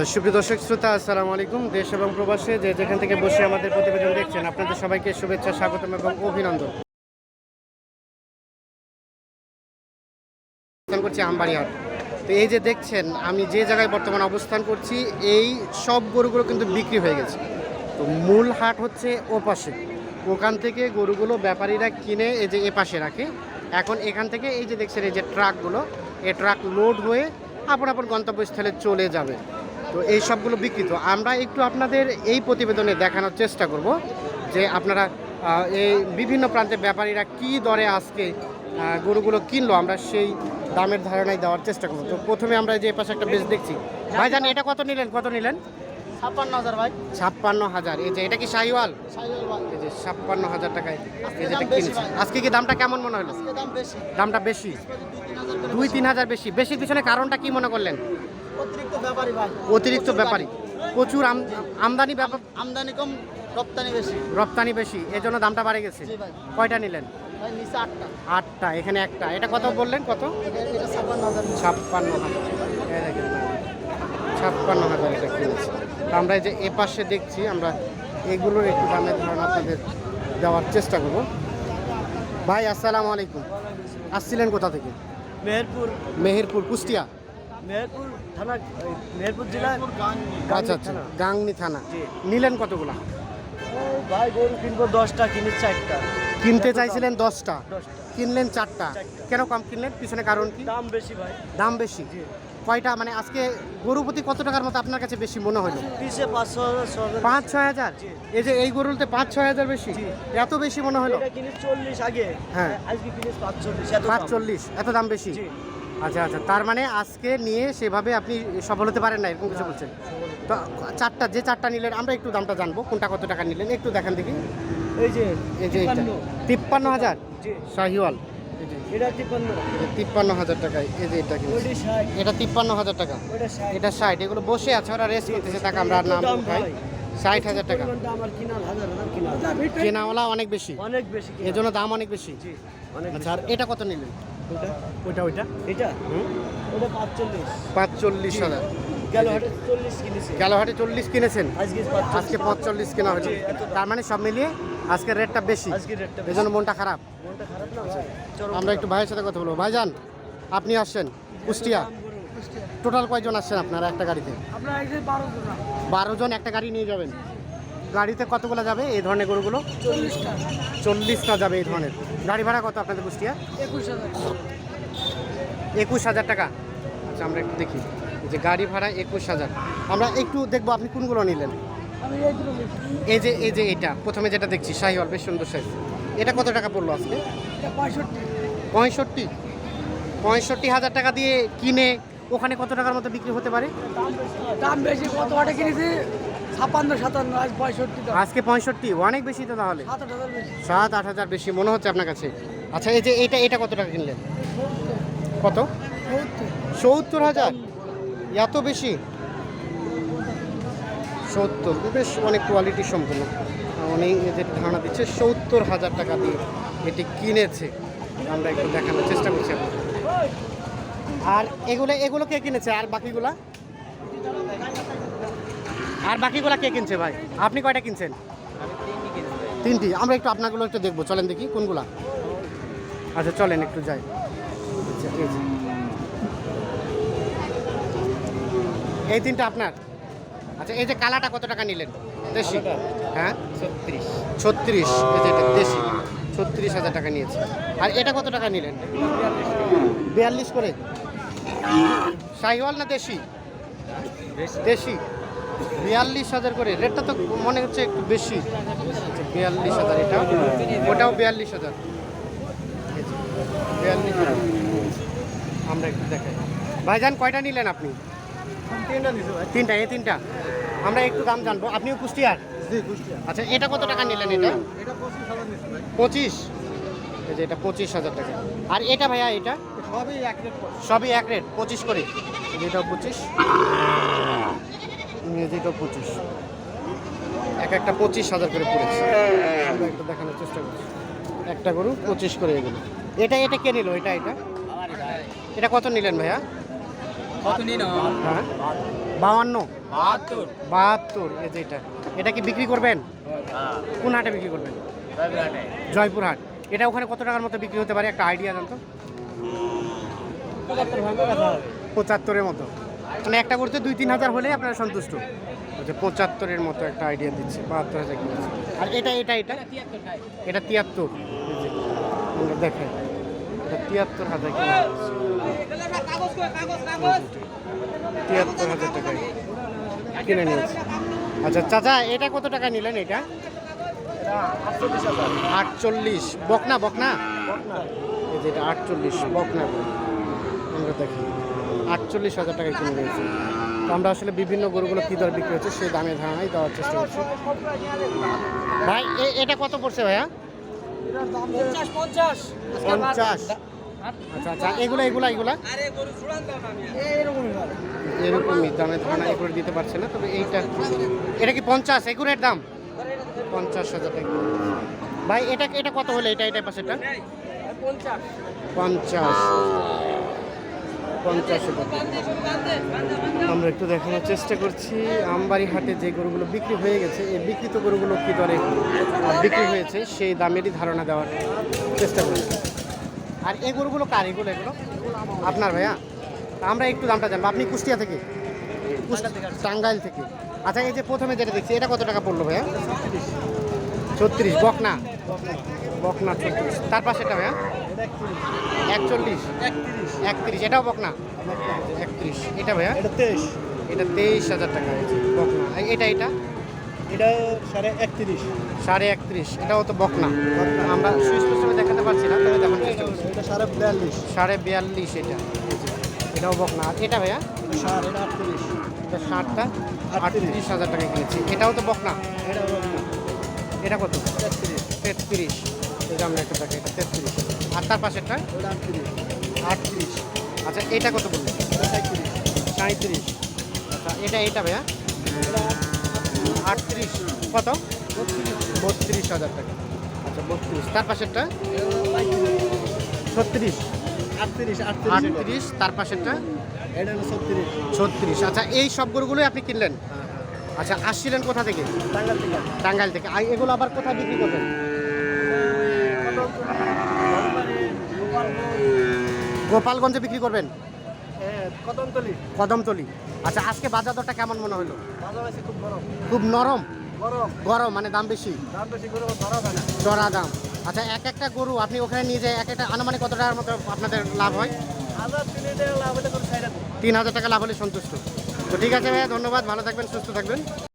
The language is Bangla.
সুপ্রিয় দর্শক, শ্রোতা, আসসালামু আলাইকুম। দেশ এবং প্রবাসে যে যেখান থেকে বসে আমাদের প্রতিবেদন দেখছেন, আপনাদের সবাইকে শুভেচ্ছা, স্বাগতম এবং অভিনন্দন। করছি আমবাড়িহাট তো এই যে দেখছেন, আমি যে জায়গায় বর্তমানে অবস্থান করছি, এই সব গরুগুলো কিন্তু বিক্রি হয়ে গেছে। তো মূল হাট হচ্ছে ও পাশে ওখান থেকে গরুগুলো ব্যাপারীরা কিনে এই যে এ পাশে রাখে। এখন এখান থেকে এই যে দেখছেন, এই যে ট্রাকগুলো, এই ট্রাক লোড হয়ে আপন আপন গন্তব্যস্থলে চলে যাবে। তো এই সবগুলো বিকৃত আমরা একটু আপনাদের এই প্রতিবেদনে দেখানোর চেষ্টা করব যে আপনারা এই বিভিন্ন প্রান্তে ব্যাপারীরা কি দরে আজকে গরুগুলো কিনলো আমরা সেই দামের ধারণায় দেওয়ার চেষ্টা করব। তো প্রথমে আমরা এই যে পাশে একটা বেশ দেখছি। ভাই জান এটা কত নিলেন? কত নিলেন? ছাপ্পান্ন হাজার ভাই। ছাপ্পান্ন হাজার। এই যে এটা কি শাহিওয়াল? এই যে ছাপ্পান্ন হাজার টাকায় এই যেটা কিনছি। আজকে কি দামটা কেমন মনে হলো? দামটা বেশি? দুই তিন হাজার বেশি। বেশি। পিছনে কারণটা কি মনে করলেন? অতিরিক্ত ব্যাপারী ভাই। অতিরিক্ত ব্যাপারী। প্রচুর আমদানি ব্যাপার আমদানি কম রপ্তানি বেশি। রপ্তানি বেশি এজন্য দামটা বাড়ে গেছে। কয়টা নিলেন? আটটা। আটটা এখানে একটা। এটা কত বললেন কত? ছাপ্পান্ন হাজার। ছাপ্পান্ন হাজার। এই দেখেন না। ছাপ্পান্ন হাজার এটা কিনেছে। তো আমরা এই যে এ পাশে দেখছি আমরা এগুলোর একটু দামের ধারণা আপনাদের দেওয়ার চেষ্টা করব। ভাই আসসালামু আলাইকুম। আসছিলেন কোথা থেকে? মেহেরপুর। মেহেরপুর কুষ্টিয়া? মেহেরপুর থানা মেহেরপুর জেলা আচ্ছা আচ্ছা। গাংনি থানা। নিলেন কতগুলা? ভাই গরু কিনবো দশটা কিনি চারটা। কিনতে চাইছিলেন দশটা। কিনলেন চারটা। কেন কম কিনলেন? পিছনে কারণ কি? দাম বেশি ভাই। দাম বেশি। কয়টা? মানে আজকে গরু প্রতি কত টাকার মতো আপনার কাছে বেশি মনে হলো? পাঁচ ছয় হাজার? এই যে এই গরুতে পাঁচ ছয় হাজার বেশি। জি। এত বেশি মনে হলো? কিনি চল্লিশ আগে। হ্যাঁ। আজকে পাঁচ চল্লিশ এত দাম বেশি? জি। আচ্ছা আচ্ছা। তার মানে আজকে নিয়ে সেভাবে আপনি সফল হতে পারেন না এরকম কিছু বলছেন? তো চারটা যে চারটা নিলেন আমরা একটু দামটা জানব কোনটা কত টাকা নিলেন একটু দেখান দেখি। এই যে এই যে তিপ্পান্ন। হাজার? শাহিওয়াল। তিপ্পান্ন। হাজার টাকায় এই যে এটা তিপ্পান্ন হাজার টাকা। এটা ষাট এগুলো বসে আছে ওরা রেস্ট করতেছে টাকা আমরা নাম উঠাই ষাট হাজার টাকা। কেনাওয়ালা অনেক বেশি। অনেক বেশি এজন্য দাম অনেক বেশি। অনেক আচ্ছা এটা কত নিলেন? ওটা ওইটা এটা? ওটা পাঁচচল্লিশ। পাঁচচল্লিশ হাজার। গেল হাটে চল্লিশ কিনেছেন? আজকে পঁচল্লিশ কেনা হয়েছে। দাম। তার মানে সব মিলিয়ে আজকের রেটটা বেশি। এই জন্য মনটা খারাপ। চরম আমরা একটু ভাইয়ের সাথে কথা বলব। ভাইজান আপনি আসছেন। কুষ্টিয়া। টোটাল কয়জন আসছেন আপনারা একটা গাড়িতে? বারো জন। একটা গাড়ি নিয়ে যাবেন। গাড়িতে কতগুলো যাবে এই ধরনের গরুগুলো? চল্লিশটা। যাবে এই ধরনের। গাড়ি ভাড়া কত আপনাদের কুষ্টিয়া একুশ হাজার টাকা। আচ্ছা আমরা একটু দেখি। যে গাড়ি ভাড়া একুশ হাজার। আমরা একটু দেখব আপনি কোনগুলো নিলেন। এই যে এই যে এটা প্রথমে যেটা দেখছি শাহিওয়াল বেশ সুন্দর সাইজ এটা কত টাকা পড়ল আজকে? পঁয়ষট্টি। পঁয়ষট্টি? হাজার টাকা দিয়ে কিনে ওখানে কত টাকার মতো বিক্রি হতে পারে? দাম বেশি। কত কিনেছি? ছাপ্পান্ন সাতান্ন পঁয়ষট্টি আজকে পঁয়ষট্টি অনেক বেশি তো তাহলে। সাত আট হাজার বেশি। মনে হচ্ছে আপনার কাছে? আচ্ছা এই যে এটা এটা কত টাকা কিনলেন? কত? সত্তর। হাজার? এত বেশি? সত্তর বেশ অনেক কোয়ালিটি সম্পূর্ণ। অনেক এদের ধারণা দিচ্ছে সত্তর হাজার টাকা দিয়ে এটি কিনেছে। আমরা একটু দেখানোর চেষ্টা করছি আর এগুলো এগুলো কে কিনেছে? আর বাকিগুলা? আর বাকিগুলা কে কিনছে ভাই? আপনি কয়টা কিনছেন? তিনটি। আমরা একটু আপনাগুলো একটু দেখব। চলেন দেখি কোনগুলা। আচ্ছা চলেন একটু যাই। আচ্ছা, এই তিনটা আপনার? আচ্ছা এই যে কালাটা কত টাকা নিলেন? দেশি? হ্যাঁ? ছত্রিশ। ছত্রিশ। এই যে এটা দেশি। ছত্রিশ হাজার টাকা নিয়েছে। আর এটা কত টাকা নিলেন? বিয়াল্লিশ। করে? শাহিওয়াল না দেশি। দেশি। বিয়াল্লিশ হাজার করে। রেটটা তো মনে হচ্ছে একটু বেশি। বিয়াল্লিশ হাজার এটা। ওটাও বিয়াল্লিশ হাজার। বিয়াল্লিশ হাজার। আমরা একটু দেখাই। ভাইজান কয়টা নিলেন আপনি? তিনটা ভাই। তিনটা এই তিনটা? আমরা একটু দাম জানব। আপনিও কুষ্টিয়ার? আচ্ছা এটা কত টাকা নিলেন এটা? এটা পঁচিশ এই যে এটা পঁচিশ হাজার টাকা। আর এটা ভাইয়া এটা? সবই এক রেট সবই এক রেট পঁচিশ করে। এটাও পঁচিশ। এটাও পঁচিশ। এক একটা পঁচিশ হাজার করে পড়েছে। আমরা একটু দেখানোর চেষ্টা করছি। একটা গরু পঁচিশ করে এগুলো। এটা এটা কে নিল? এটা এটা? এটা কত নিলেন ভাইয়া? কত নিন হ্যাঁ। বাউান্ন? বাহাত্তর। বাহাত্তর এই যে এটা। এটা কি বিক্রি করবেন? হ্যাঁ। কোন হাটে বিক্রি করবেন? জয়পুরহাটে। জয়পুর হাট। এটা ওখানে কত টাকার মতো বিক্রি হতে পারে? একটা আইডিয়া জানতো? পঁচাত্তরের মতো। মানে একটা করতে দুই তিন হাজার হলে আপনারা সন্তুষ্ট। আচ্ছা পঁচাত্তরের মতো একটা আইডিয়া দিচ্ছে বাহাত্তর হাজার কিনেছে আর এটা এটা এটা? এটা তিয়াত্তর দেখাই। এটা তিয়াত্তর হাজার কিনে তিয়াত্তর হাজার টাকায় কিনে নিয়েছে। আচ্ছা চাচা এটা কত টাকা নিলেন এটা? আটচল্লিশ। বকনা বকনা? এই যে এটা আটচল্লিশ বকনা। আমরা দেখি আটচল্লিশ হাজার টাকায় কিনে নিয়েছি। তো আমরা আসলে বিভিন্ন গরুগুলো কী দর বিক্রি হচ্ছে সেই দামে ধারণাই দেওয়ার চেষ্টা করছি। ভাই এ- এটা কত পড়ছে ভাইয়া? পঞ্চাশ আচ্ছা আচ্ছা এগুলা এগুলা এগুলা? এরকমই ভালো এরকমই দামে ধারণা এগুলো দিতে পারছে না তবে এইটা এটা কি পঞ্চাশ? এগুলোর দাম? পঞ্চাশ হাজার টাকা। ভাই এটা এটা কত হলো? এটা এটা পাশেটা পঞ্চাশ। পঞ্চাশ। পঞ্চাশ আমরা একটু দেখানোর চেষ্টা করছি। আমবাড়ি হাটে যে গরুগুলো বিক্রি হয়ে গেছে, এই বিক্রিত গরুগুলো কী দরে বিক্রি হয়েছে সেই দামেরই ধারণা দেওয়ার চেষ্টা করছি। আর এই গরুগুলো কার? এগুলো এগুলো? আপনার ভাইয়া? আমরা একটু দামটা জানব। আপনি কুষ্টিয়া থেকে? টাঙ্গাইল থেকে। আচ্ছা এই যে প্রথমে যেটা দেখছি, এটা কত টাকা পড়ল ভাইয়া? ছত্রিশ। বকনা? বকনা ছত্রিশ। তার পাশেটা ভাইয়া? একচল্লিশ। একত্রিশ। এটাও বকনা? একত্রিশ। এটা ভাইয়া? এটা তেইশ। এটা তেইশ হাজার টাকা বকনা। এটা এটা? এটা সাড়ে একত্রিশ। সাড়ে একত্রিশ। এটাও তো বকনা। আমরা সুস্পষ্ট দেখাতে পারছি না তবে দেখার চেষ্টা করছি। এটা সাড়ে বিয়াল্লিশ। সাড়ে বিয়াল্লিশ এটা। এটাও বকনা। আর এটা ভাইয়া? এটা আটত্রিশ। এটা ষাটটা? আটত্রিশ। হাজার টাকা কিনেছি। এটাও তো বকনা? এটা এটা কত? তেত্রিশ। তেত্রিশ। এটা একটা টাকা এটা তেত্রিশ। আর তার পাশেরটা? আটত্রিশ। আচ্ছা এটা কত বললেন? সাঁত্রিশ আচ্ছা এটা এটা ভাইয়া? আটত্রিশ। কত? বত্রিশ হাজার টাকা। আচ্ছা বত্রিশ। তার পাশেরটা? ছত্রিশ। আটত্রিশ তার পাশেরটা? ছত্রিশ। আচ্ছা এই সব গরুগুলোই আপনি কিনলেন? আচ্ছা আসছিলেন কোথা থেকে? টাঙ্গাল থেকে। টাঙ্গাইল থেকে। আর এগুলো আবার কোথায় বিক্রি করবেন? গোপালগঞ্জে বিক্রি করবেন? কদমতলি। কদমতলি। আচ্ছা আজকে বাজার দরটা কেমন মনে হলো? খুব গরম। খুব নরম? গরম। গরম মানে দাম বেশি? দাম বেশি চড়া দাম। আচ্ছা এক একটা গরু আপনি ওখানে নিয়ে যায় এক একটা আনুমানিক কত টাকার মতো আপনাদের লাভ হয়? তিন হাজার টাকা লাভ হলে সন্তুষ্ট। তো ঠিক আছে ভাইয়া ধন্যবাদ। ভালো থাকবেন সুস্থ থাকবেন।